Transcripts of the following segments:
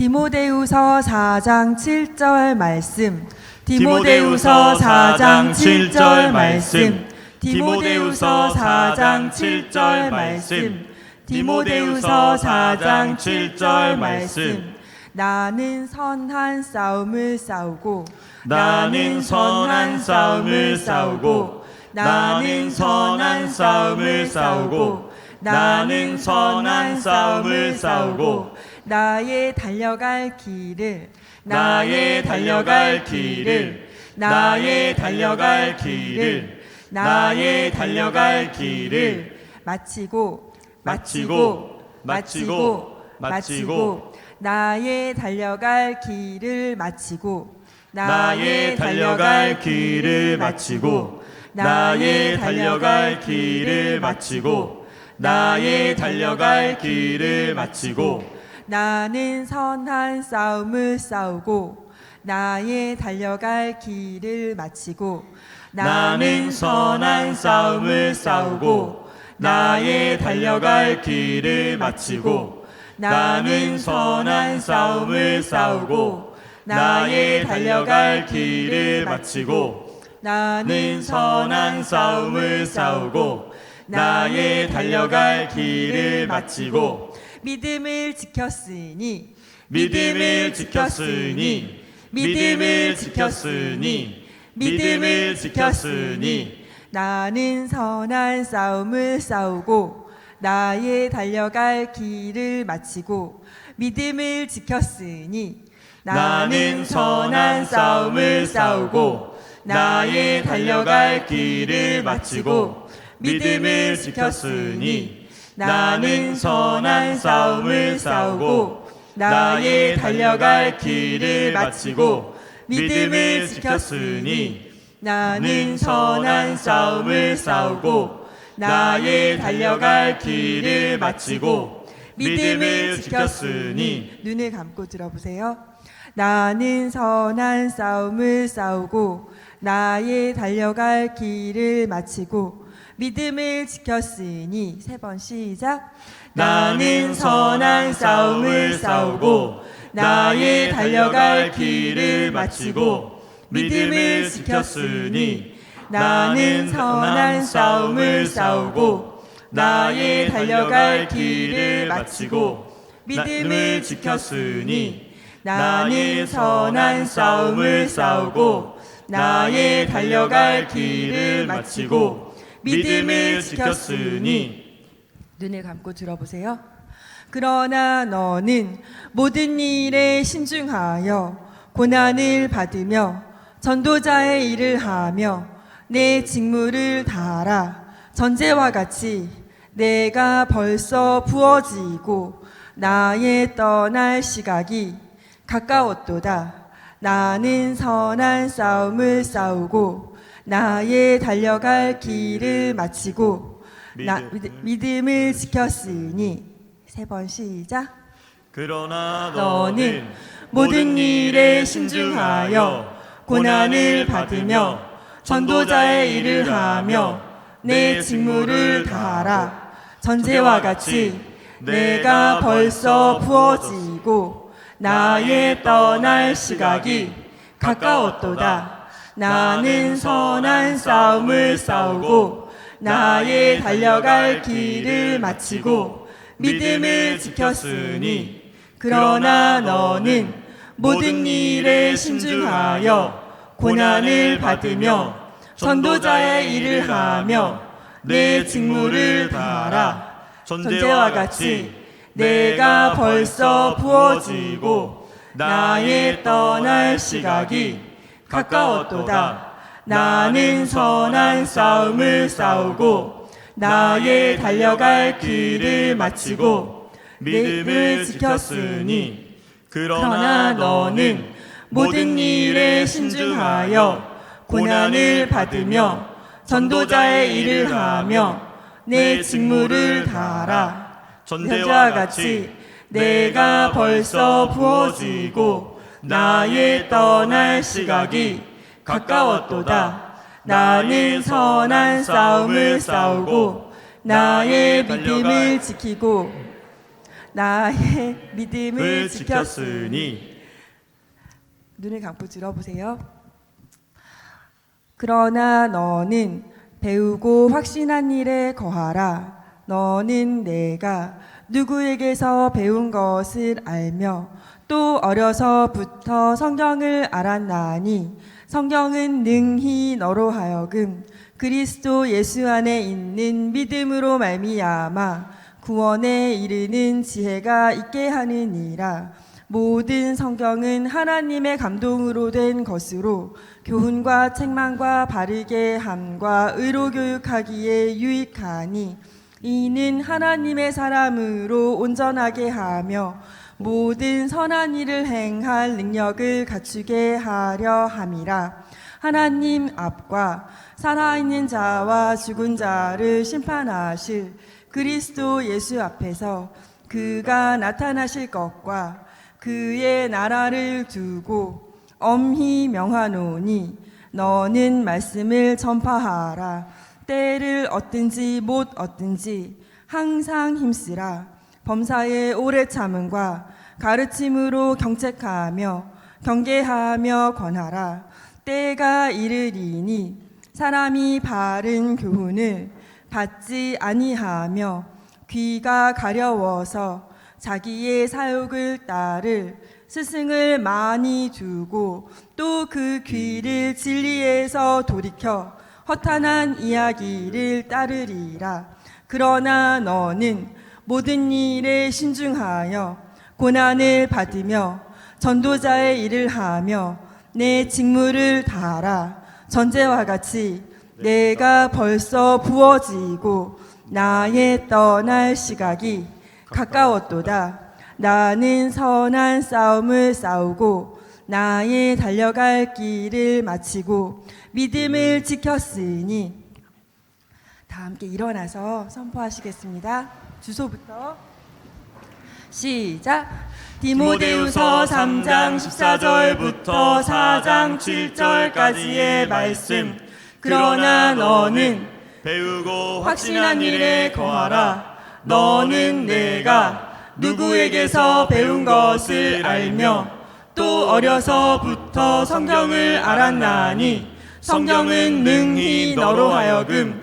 디모데후서 4장 7절 말씀. 디모데후서 4장 7절 말씀. 디모데후서 4장 7절 말씀. 디모데후서 4장 7절 말씀. 나는 선한 싸움을 싸우고 나는 선한 싸움을 싸우고 나는 선한 싸움을 싸우고 나는 선한 싸움을 싸우고 나의 달려갈 길을 나의 달려갈 길을 나의 달려갈 길을 나의 달려갈 길을. 마치고 마치고 마치고 마치고 나의 달려갈 길을 마치고 나의 달려갈 길을 마치고 나의 달려갈 길을 마치고 나의 달려갈 길을 마치고 나는 선한 싸움을 싸우고 나의 달려갈 길을 마치고 나는 선한 싸움을 싸우고 나의 달려갈 길을 마치고 나는 선한 싸움을 싸우고 나의 달려갈 길을 마치고 나는 선한 싸움을 싸우고 나의 달려갈 길을 마치고 믿음을 지켰으니 믿음을 지켰으니 믿음을 지켰으니 믿음을 지켰으니. 나는 선한 싸움을 싸우고 나의 달려갈 길을 마치고 믿음을 지켰으니 나는 선한 싸움을 싸우고 나의 달려갈 길을 마치고 믿음을 지켰으니 나는 선한 싸움을 싸우고 나의 달려갈 길을 마치고 믿음을 지켰으니 나는 선한 싸움을 싸우고 나의 달려갈 길을 마치고 믿음을 지켰으니 눈을 감고 들어보세요. 나는 선한 싸움을 싸우고 나의 달려갈 길을 마치고 믿음을 지켰으니 세 번 시작. 나는 선한 싸움을 싸우고 나의 달려갈 길을 마치고 믿음을 지켰으니 나는 선한 싸움을 싸우고 나의 달려갈 길을 마치고 믿음을 지켰으니 나는 선한 싸움을 싸우고 나의 달려갈 길을 마치고 믿음을 지켰으니 눈을 감고 들어보세요. 그러나 너는 모든 일에 신중하여 고난을 받으며 전도자의 일을 하며 내 직무를 다하라. 전제와 같이 내가 벌써 부어지고 나의 떠날 시각이 가까웠도다. 나는 선한 싸움을 싸우고 나의 달려갈 길을 마치고 나, 믿음. 믿음을 지켰으니 세 번 시작. 그러나 너는 모든 일에 신중하여 고난을 받으며 전도자의 일을 하며 내 직무를 다하라. 전제와 같이 내가 벌써 부어지고 나의 떠날 시각이 가까웠도다. 나는 선한 싸움을 싸우고 나의 달려갈 길을 마치고 믿음을 지켰으니 그러나 너는 모든 일에 신중하여 고난을 받으며 전도자의 일을 하며 내 직무를 다하라. 전제와 같이 내가 벌써 부어지고 나의 떠날 시각이 가까웠도다. 나는 선한 싸움을 싸우고 나의 달려갈 길을 마치고 믿음을 지켰으니 그러나 너는 모든 일에 신중하여 고난을 받으며 전도자의 일을 하며 내 직무를 다하라. 현재와 같이 내가 벌써 부어지고 나의 떠날 시각이 가까웠도다. 나는 선한 싸움을 싸우고 나의 믿음을 지키고 나의 믿음을 지켰으니 눈을 감고 들어보세요. 그러나 너는 배우고 확신한 일에 거하라. 너는 내가 누구에게서 배운 것을 알며 또 어려서부터 성경을 알았나니 성경은 능히 너로 하여금 그리스도 예수 안에 있는 믿음으로 말미암아 구원에 이르는 지혜가 있게 하느니라. 모든 성경은 하나님의 감동으로 된 것으로 교훈과 책망과 바르게 함과 의로 교육하기에 유익하니 이는 하나님의 사람으로 온전하게 하며 모든 선한 일을 행할 능력을 갖추게 하려 함이라. 하나님 앞과 살아있는 자와 죽은 자를 심판하실 그리스도 예수 앞에서 그가 나타나실 것과 그의 나라를 두고 엄히 명하노니 너는 말씀을 전파하라. 때를 얻든지 못 얻든지 항상 힘쓰라 범사의 오래 참음과 가르침으로 경책하며 경계하며 권하라 때가 이르리니 사람이 바른 교훈을 받지 아니하며 귀가 가려워서 자기의 사욕을 따를 스승을 많이 두고 또 그 귀를 진리에서 돌이켜 허탄한 이야기를 따르리라. 그러나 너는 모든 일에 신중하여 고난을 받으며 전도자의 일을 하며 내 직무를 다하라. 전제와 같이 내가 벌써 부어지고 나의 떠날 시각이 가까웠도다. 나는 선한 싸움을 싸우고 나의 달려갈 길을 마치고 믿음을 지켰으니 다 함께 일어나서 선포하시겠습니다. 주소부터 시작. 디모데후서 3장 14절부터 4장 7절까지의 말씀. 그러나 너는 배우고 확신한 일에 거하라. 너는 내가 누구에게서 배운 것을 알며 또 어려서부터 성경을 알았나니 성경은 능히 너로 하여금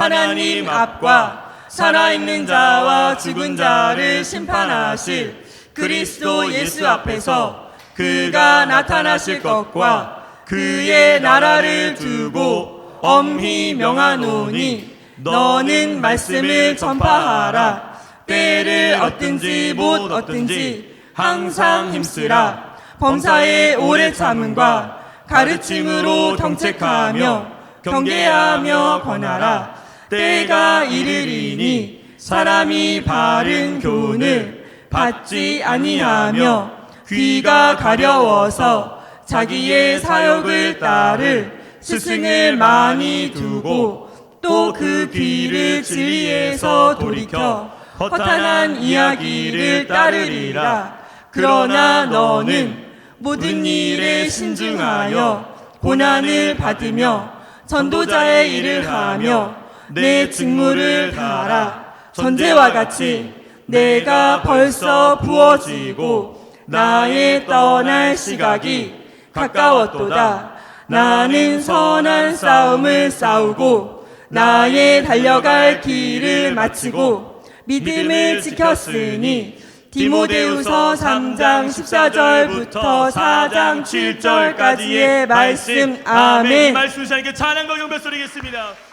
하나님 앞과 살아있는 자와 죽은 자를 심판하실 그리스도 예수 앞에서 그가 나타나실 것과 그의 나라를 두고 엄히 명하노니 너는 말씀을 전파하라. 때를 얻든지 못 얻든지 항상 힘쓰라. 범사의 오래 참음과 가르침으로 경책하며 경계하며 권하라 때가 이르리니 사람이 바른 교훈을 받지 아니하며 귀가 가려워서 자기의 사욕을 따를 스승을 많이 두고 또 그 귀를 진리에서 돌이켜 허탄한 이야기를 따르리라. 그러나 너는 모든 일에 신중하여 고난을 받으며 전도자의 일을 하며 내 직무를 다하라. 전제와 같이 내가 벌써 부어지고 나의 떠날 시각이 가까웠도다. 나는 선한 싸움을 싸우고 나의 달려갈 길을 마치고 믿음을 지켰으니 디모데후서 3장 14절부터 4장 7절까지의 말씀 아멘. 말씀 시간에 찬양과 경배 소리겠습니다.